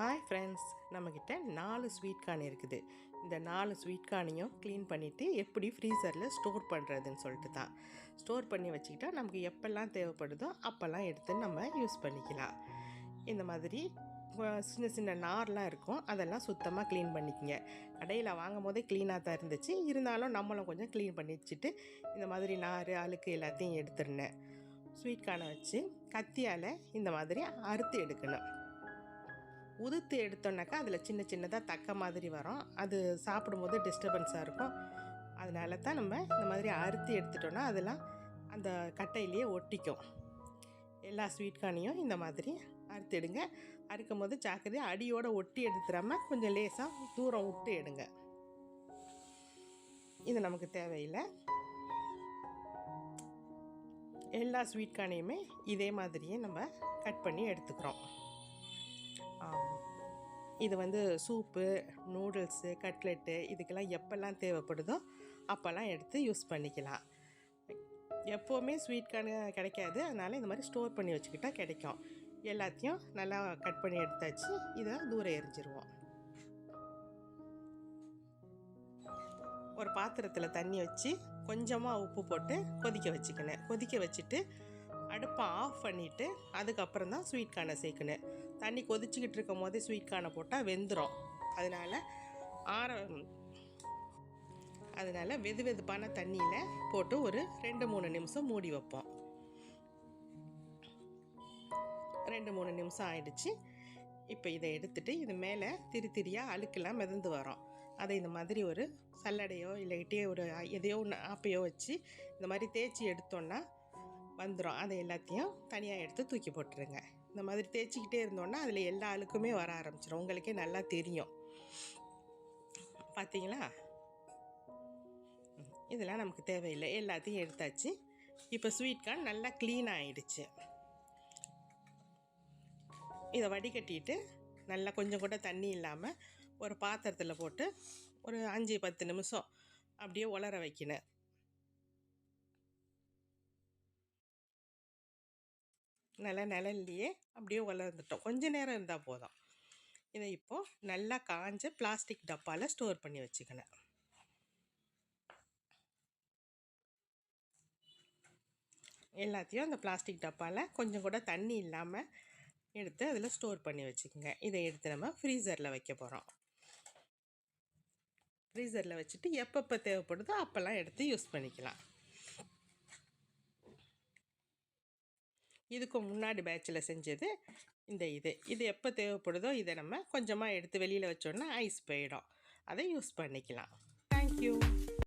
Hi friends நம்மக்கிட்ட நாலு sweet corn இருக்குது. இந்த நாலு ஸ்வீட் கார்னையும் க்ளீன் பண்ணிவிட்டு எப்படி ஃப்ரீசரில் ஸ்டோர் பண்ணுறதுன்னு சொல்லிட்டு தான். ஸ்டோர் பண்ணி வச்சுக்கிட்டா நமக்கு எப்போல்லாம் தேவைப்படுதோ அப்போல்லாம் எடுத்து நம்ம யூஸ் பண்ணிக்கலாம். இந்த மாதிரி சின்ன சின்ன நார்லாம் இருக்கும். அதெல்லாம் சுத்தமாக க்ளீன் பண்ணிக்கங்க. கடையில் வாங்கும் போதே க்ளீனாக தான் இருந்துச்சு. இருந்தாலும் நம்மளும் கொஞ்சம் க்ளீன் பண்ணி வச்சுட்டு இந்த மாதிரி நார் அழுக்கு எல்லாத்தையும் எடுத்துருந்தேன் ஸ்வீட் கார்னை வச்சு கத்தியால் இந்த மாதிரி அறுத்து எடுக்கணும். உதுத்து எடுத்தோன்னாக்கா அதில் சின்ன சின்னதாக தக்க மாதிரி வரும். அது சாப்பிடும்போது டிஸ்டர்பன்ஸாக இருக்கும். அதனால தான் நம்ம இந்த மாதிரி அறுத்து எடுத்துட்டோன்னா அதெல்லாம் அந்த கட்டையிலேயே ஒட்டிக்கும். எல்லா ஸ்வீட் கார்னையும் இந்த மாதிரி அறுத்து எடுங்க. அறுக்கும் போது ஜாக்கிரதையாக அடியோடு ஒட்டி எடுத்துடாம கொஞ்சம் லேசாக தூரம் விட்டு எடுங்க. இது நமக்கு தேவையில்லை. எல்லா ஸ்வீட் கார்னையுமே இதே மாதிரியே நம்ம கட் பண்ணி எடுத்துக்கிறோம். இது வந்து சூப்பு நூடுல்ஸு கட்லெட்டு இதுக்கெல்லாம் எப்போல்லாம் தேவைப்படுதோ அப்போல்லாம் எடுத்து யூஸ் பண்ணிக்கலாம். எப்போவுமே ஸ்வீட் கார்னு கிடைக்காது. அதனால் இந்த மாதிரி ஸ்டோர் பண்ணி வச்சுக்கிட்டால் கிடைக்கும். எல்லாத்தையும் நல்லா கட் பண்ணி எடுத்தாச்சு. இதை தூரம் எரிஞ்சிருவோம். ஒரு பாத்திரத்தில் தண்ணி வச்சு கொஞ்சமாக உப்பு போட்டு கொதிக்க வச்சுக்கினேன் கொதிக்க வச்சுட்டு அடுப்பை ஆஃப் பண்ணிவிட்டு அதுக்கப்புறம் தான் ஸ்வீட் கார்னை சேர்க்கணும். தண்ணி கொதிச்சுக்கிட்டு இருக்கும் போதே ஸ்வீட் கார்னை போட்டால் வெந்துடும் அதனால் ஆற அதனால் வெது வெதுப்பான தண்ணியில் போட்டு ஒரு ரெண்டு மூணு நிமிஷம் மூடி வைப்போம். ரெண்டு மூணு நிமிஷம் ஆயிடுச்சு. இப்போ இதை எடுத்துகிட்டு இது மேலே திரி திரியாக அழுக்கெல்லாம் மிதந்து வரும். அதை இந்த மாதிரி ஒரு சல்லடையோ இல்லாட்டி ஒரு எதையோ ஒன்று ஆப்பையோ வச்சு இந்த மாதிரி தேய்ச்சி எடுத்தோன்னா வந்துடும் அதை எல்லாத்தையும் தனியாக எடுத்து தூக்கி போட்டுருங்க. இந்த மாதிரி தேய்ச்சிக்கிட்டே இருந்தோன்னா அதில் எல்லா அழுக்குமே வர ஆரம்பிச்சிடும் உங்களுக்கே நல்லா தெரியும். பார்த்தீங்களா இதெல்லாம் நமக்கு தேவையில்லை. எல்லாத்தையும் எடுத்தாச்சு. இப்போ ஸ்வீட் கார்ன் நல்லா க்ளீன் ஆகிடுச்சு இதை வடிகட்டிட்டு நல்லா கொஞ்சம் கூட தண்ணி இல்லாமல் ஒரு பாத்திரத்தில் போட்டு ஒரு அஞ்சு பத்து நிமிஷம் அப்படியே உலர வைக்கணும். நல்லா நிழல்லையே அப்படியே வளர்ந்துட்டோம். கொஞ்ச நேரம் இருந்தால் போதும். இதை இப்போது நல்லா காஞ்ச பிளாஸ்டிக் டப்பாவில் ஸ்டோர் பண்ணி வச்சுக்கணும். எல்லாத்தையும் அந்த பிளாஸ்டிக் டப்பாவில் கொஞ்சம் கூட தண்ணி இல்லாமல் எடுத்து அதில் ஸ்டோர் பண்ணி வச்சுக்கோங்க. இதை எடுத்து நம்ம ஃப்ரீசரில் வைக்க போகிறோம் ஃப்ரீசரில் வச்சுட்டு எப்பப்போ தேவைப்படுதோ அப்போல்லாம் எடுத்து யூஸ் பண்ணிக்கலாம். இதுக்கு முன்னாடி பேட்சில் செஞ்சது இந்த இது. இது எப்போ தேவைப்படுதோ இதை நம்ம கொஞ்சமாக எடுத்து வெளியில் வச்சோன்னா ஐஸ் போயிடும். அதை யூஸ் பண்ணிக்கலாம். தேங்க்யூ